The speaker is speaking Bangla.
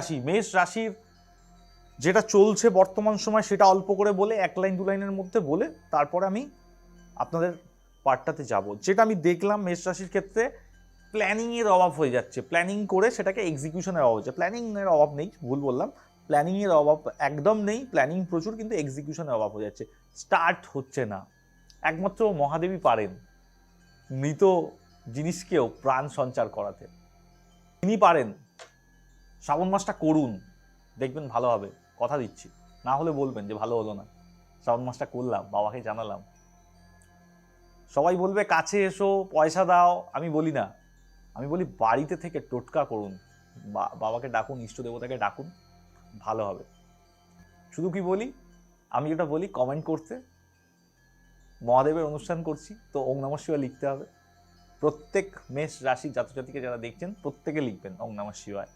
রাশি, মেষ রাশির যেটা চলছে বর্তমান সময় সেটা অল্প করে বলে, এক লাইন, দু লাইনের মধ্যে বলে তারপরে আমি আপনাদের পার্টটাতে যাব। যেটা আমি দেখলাম মেষ রাশির ক্ষেত্রে প্ল্যানিংয়ের অভাব হয়ে যাচ্ছে। প্ল্যানিং করে সেটাকে এক্সিকিউশনের অভাব হচ্ছে। প্ল্যানিংয়ের অভাব নেই, ভুল বললাম। প্ল্যানিংয়ের অভাব একদম নেই প্ল্যানিং প্রচুর কিন্তু এক্সিকিউশনের অভাব হয়ে যাচ্ছে। স্টার্ট হচ্ছে না। একমাত্র মহাদেবী পারেন মৃত জিনিসকেও প্রাণ সঞ্চার করাতে। তিনি পারেন। শ্রাবণ মাসটা করুন, দেখবেন ভালো হবে, কথা দিচ্ছি। না হলে বলবেন যে ভালো হলো না। শ্রাবণ মাসটা করলাম, বাবাকে জানালাম। সবাই বলবে, কাছে এসো, পয়সা দাও। আমি বলি না। আমি বলি, বাড়িতে থেকে টোটকা করুন। বাবাকে ডাকুন, ইষ্ট দেবতাকে ডাকুন, ভালো হবে। শুধু কি বলি? আমি যেটা বলি কমেন্ট করতে। মহাদেবের অনুষ্ঠান করছি, তো ওং নমঃ শিবায় লিখতে হবে। প্রত্যেক মেষ রাশি জাতজাতিকে যারা দেখছেন, প্রত্যেকে লিখবেন, ওং নমঃ শিবায়।